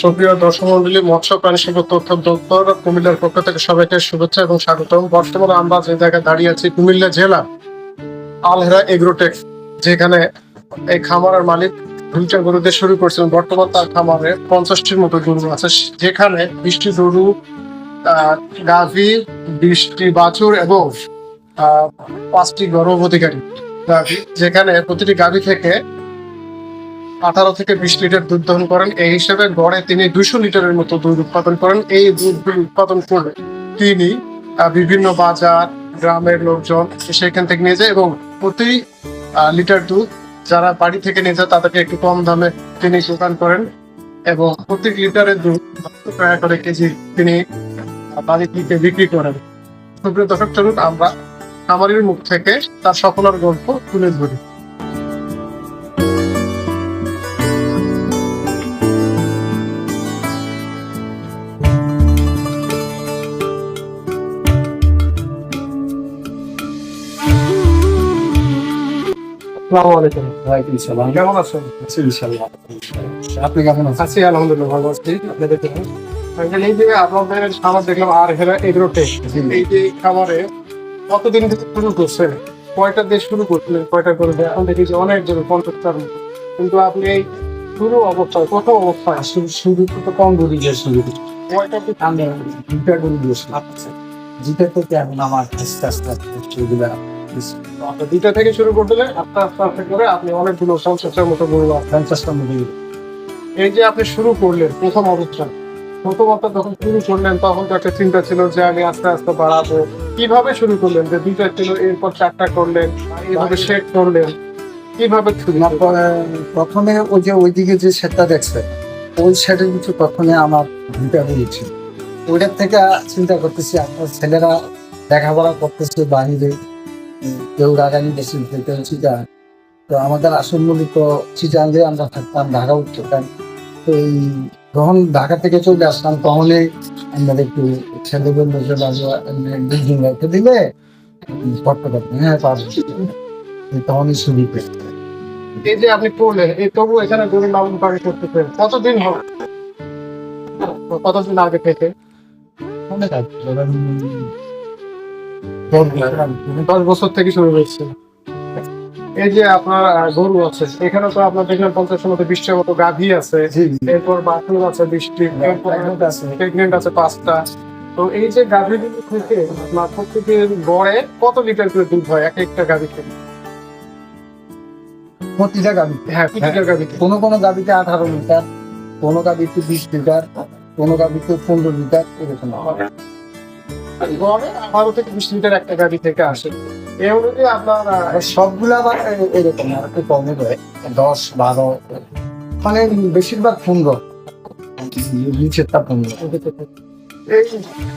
সুপ্রিয় দর্শক মন্ডলী, মৎস্য প্রাণী সম্পদ তথ্য দপ্তর কুমিল্লার পক্ষ থেকে সবাইকে শুভেচ্ছা এবং স্বাগতম। বর্তমানে আমরা যে জায়গায় দাঁড়িয়ে আছি, কুমিল্লা জেলা আলহেরা এগ্রোটেক, যেখানে এই খামারের মালিক দুইটা গরু দিয়ে শুরু করছিলেন। বর্তমান তার খামারে পঞ্চাশটির মতো গরু আছে, যেখানে বৃষ্টি, গরু গাভী, বৃষ্টি, বাছুর এবং পাঁচটি গর্ভবতীকারী গাভী, যেখানে প্রতিটি গাভী থেকে আঠারো থেকে বিশ লিটার দুধ দহন করেন। এই হিসেবে গড়ে তিনি দুইশো লিটারের মতো দুধ উৎপাদন করেন। এই দুধ উৎপাদন করে তিনি বিভিন্ন বাজার, গ্রামের লোকজন সেখান থেকে নিয়ে যায় এবং প্রতি লিটার দুধ যারা বাড়ি থেকে নিয়ে যায় তাদেরকে একটু কম দামে তিনি দোকান করেন এবং প্রতি লিটারের দুধ করে কেজি তিনি বাড়ি থেকে বিক্রি করেন। সুপ্রিয় দর্শক, চলুন আমরা খামারির মুখ থেকে তার সফলতার গল্প তুলে ধরি। আসসালামু আলাইকুম। ওয়ালাইকুম সালাম কেমন আছেন? আছি ইনশাআল্লাহ। আপনি কেমন আছেন? আছি আলহামদুলিল্লাহ ভালো আছি। আপনাদের জন্য এই যে আপনাদের খাবার দেখলাম আর হেরা এগ্রোটেক এই যে খাবারে কতদিন থেকে শুরু করছেন? কয়টা দিয়ে শুরু করছিলেন কয়টা করে এখন দেখি যে অনেক জন পঞ্চাশটার কিন্তু আপনি এই শুরু অবস্থায় প্রথম অবস্থায় শুরু শুরু তো কম করি যে শুরু কয়টা দুটা করে জিতে থেকে এখন আমার আস্তে আস্তে দুইটা থেকে শুরু করছিলেন আস্তে আস্তে আস্তে করে আপনি অনেকগুলো পঞ্চাশটার মতো গরু পঞ্চাশটা মধ্যে এই যে আপনি শুরু করলেন প্রথম অবস্থায় প্রথমত যখন শুরু করলেন, তখন তো একটা চিন্তা ছিল যে আমি আস্তে আস্তে বাড়াবো। কীভাবে শুরু করলেন? যে দুইটা ছিল, এরপর চারটা করলেন এইভাবে শেক করলেন। কীভাবে প্রথমে ওই যে ওইদিকে যে সেটটা দেখছে, ওই সেটের কিছু প্রথমে আমার দুটা হয়েছিল ওইটার থেকে চিন্তা করতেছি, আপনার ছেলেরা লেখাপড়া করতেছে বাহিরে কেউ রাগানি দেশে কেউ চিটাং তো আমাদের আসল মূলত চিটাঙ্গে আমরা থাকতাম ঢাকা উঠতাম তো এই যখন ঢাকা থেকে চলে আসলাম তখনই আমাদের একটু ছেলে যে বাবু দুই রেখে দিলে পারবেন হ্যাঁ পারব তখনই শুরু করি এই যে আপনি করলেন এই তবু এখানে গরু লালন পালন করতেছেন। কতদিন হবে কতদিন আগে থেকে? অনেক আছে ধরেন, দশ বছর আগে। দশ বছর থেকে শুরু হয়েছে। এই যে আপনার গরু আছে এখানে তো আপনার দেখলেন পঞ্চাশের মতো বিশটার মতো গাভী আছে। এরপর আছে আছে। প্রেগনেন্ট আছে পাঁচটা। তো এই যে গাভীগুলো থেকে আপনার প্রত্যেকের গড়ে কত লিটার করে দুধ হয় এক একটা গাভী থেকে প্রতিটা গাভী হ্যাঁ প্রতিটা গাভী থেকে কোনো কোনো গাভীতে আঠারো লিটার কোনো গাভীতে বিশ লিটার কোনো গাভীতে পনেরো লিটার এরকম। গড়ে আঠারো থেকে বিশ লিটার একটা গাভী থেকে আসে। এই অনুযায়ী আপনার আহ, আবার এরকম আর একটু কমে দেয় দশ বারো। মানে বেশিরভাগ পনেরো। নিচেরটা পনেরো। এই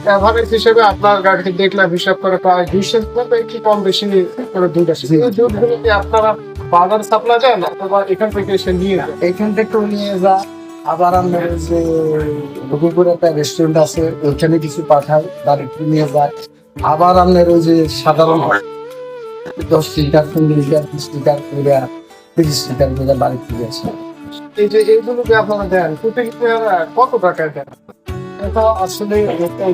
অ্যাভারেজ হিসেবে আপনার গাড়িতে দেখলাম হিসাব করে প্রায় দুইশো একটু কম বেশি করে দুধ আসে। এই দুধগুলো কি আপনারা বাজার সাপ্লাই দেন অথবা এখান থেকে এসে নিয়ে যান এইখান থেকে নিয়ে যা। আবার আমরা যে রঘুপুরে একটা রেস্টুরেন্ট আছে ওইখানে কিছু পাঠায় বাড়িতে নিয়ে যায়। আবার আপনার ওই যে সাধারণ দশ লিটার পনেরো লিটার বিশ লিটার করে তিরিশ লিটার করে বাড়ি ফিরে আসে। এই যে এইগুলো যে আপনারা দেন কত টাকায় দেন? এটা আসলে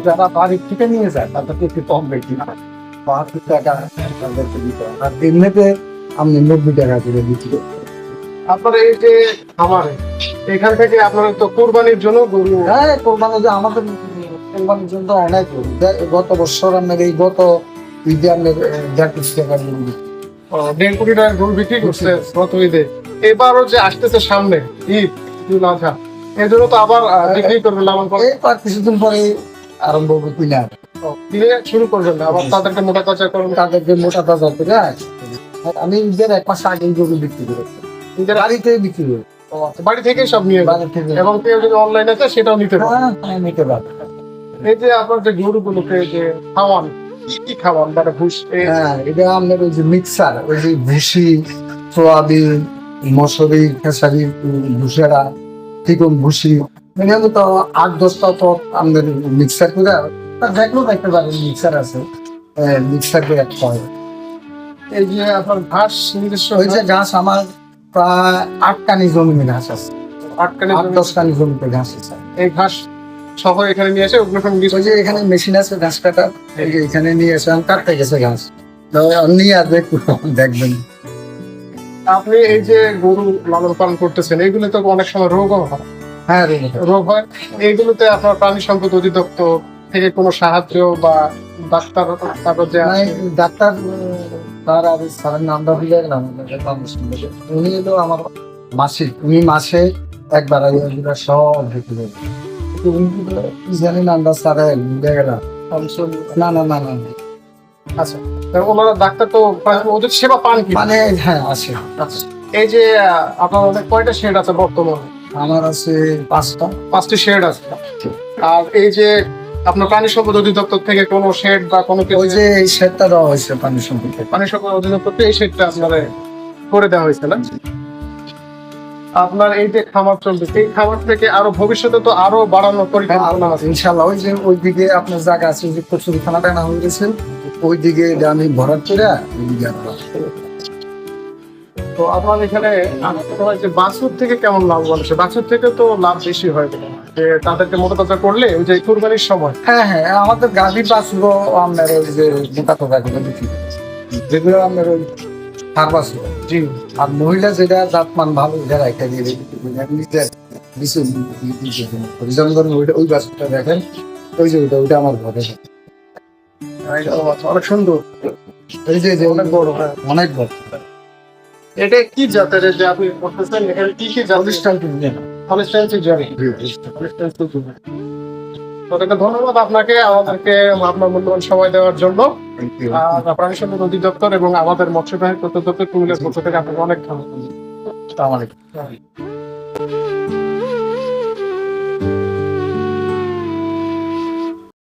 যারা বাড়ি থেকে নিয়ে যায় তাদেরকে একটু কম বেশি বাহাত্তর টাকা তাদেরকে দিতে। আর এমনিতে আপনি নব্বই টাকা করে। আপনারা এই যে খামারে এখান থেকে আপনারা তো কোরবানির জন্য গরু হ্যাঁ কোরবানি যে আমাদের কোরবানির জন্য অনেক। গত বছর আপনার এই গত ঈদে আপনার দেড় কোটি টাকার গরু বিক্রি। দেড় কোটি টাকার গরু বিক্রি করছে গত ঈদে। এবারও যে আসতেছে সামনে ঈদ ঈদ আজহা এই জন্য তো আবার বিক্রি করবে লালন পালন এই আর কিছুদিন পরে আরম্ভ হবে কিনা শুরু করবেন আবার তাদেরকে মোটা তাজা করবেন। তাদেরকে মোটা তাজা করে আমি ঈদের এক মাস আগে গরু বিক্রি করেছি। নিজের বাড়িতে বিক্রি করি বাড়ি থেকেই সব নিয়ে বাড়ি থেকে। এবং কেউ যদি অনলাইন আছে সেটাও নিতে পারে? হ্যাঁ, হ্যাঁ, নিতে এই যে আপনার যে গরুগুলোকে যে খাওয়ান কি কি খাওয়ান? মানে ভুষ হ্যাঁ এটা আপনার ওই যে মিক্সার ওই যে ভুসি সোয়াবিন মসুরি খেসারি চিকন ভুসি এখানে তো আট দশটা তো আমাদের মিক্সার করে দেখলেও দেখতে পারেন মিক্সার আছে মিক্সার করে একটা এই যে আপনার ঘাস নিজস্ব ঘাস আমার প্রায় আটকানি জমি ঘাস আছে। আটকানি আট জমি- জমিতে ঘাস আছে এই ঘাস সহ এখানে নিয়ে এসে ওগুলো সব ওই যে এখানে মেশিন আছে ঘাস কাটার এই যে এখানে নিয়ে এসে আমি কাটতে গেছে ঘাস। তো নিয়ে আসবে দেখবেন। আপনি এই যে গরু লালন পালন করতেছেন এগুলো তো অনেক সময় রোগও হয়। হ্যাঁ রোগ হয়। রোগ এইগুলোতে আপনার প্রাণী সম্পদ অধিদপ্তর থেকে কোনো সাহায্য বা ডাক্তার তারপর যে ডাক্তার তার আর স্যারের নামটা ভুলে গেলাম উনি এলো আমার মাসে উনি মাসে একবার এগুলো সব দেখে দেবে উনি জানি নামটা স্যারের ভুলে গেলাম। না না না না না। আচ্ছা ওনারা ডাক্তার তো ওদের সেবা পান কি? মানে হ্যাঁ আছে। আচ্ছা এই যে আপনার কয়টা শেড আছে বর্তমানে? আমার আছে পাঁচটা। পাঁচটি শেড আছে। আর এই যে আপনার প্রাণী সম্পদ অধিদপ্তর থেকে কোনো শেড বা কোনো কিছু? ওই যে এই সেটটা দেওয়া হয়েছে পানি সম্পর্কে প্রাণী সম্পদ অধিদপ্তর থেকে এই শেডটা আপনার করে দেওয়া হয়েছে না? আপনার এই যে খামার চলবে এই খামার থেকে আরও ভবিষ্যতে তো আরও বাড়ানোর পরিকল্পনা আছে। ইনশাল্লাহ ওই যে ওই দিকে আপনার জায়গা আছে যে কচুরি খানাটা না হয়ে গেছে ওই দিকে আমি ভরাট করে ওই দিকে আপনার তো আপনার এখানে হয় যে বাছুর থেকে কেমন লাভবান হচ্ছে বাছুর থেকে তো লাভ বেশি হয় যে তাদেরকে মোটা তাজা করলে ওই যে কুরবানির সময়। হ্যাঁ হ্যাঁ আমাদের গাভীর বাছুরও আপনার ওই যে মোটা টোকা গুলো বিক্রি যেগুলো আপনার ওই বাছুর। জি। আর মহিলা যেটা জাতমান ভালো এটা রাখা দিয়ে বিক্রি নিজের ওইটা ওই বাছুরটা দেখেন ওই যে ওইটা ওইটা আমার ঘরে। অনেক সুন্দর। এই যে যে অনেক বড় হ্যাঁ। অনেক বড়। এটা কি জাতের? যে আপনি করতেছেন এখানে কি কি জাত? প্রতিষ্ঠান কিনবে না হলিস্টাইন জানি। তো ধন্যবাদ আপনাকে আমাদেরকে আপনার মূল্যবান সময় দেওয়ার জন্য। প্রাণী সম্পদ অধিদপ্তর এবং আমাদের মৎস্য বিভাগ প্রত্যেক কুমিল্লার পক্ষ থেকে আপনাকে অনেক ধন্যবাদ।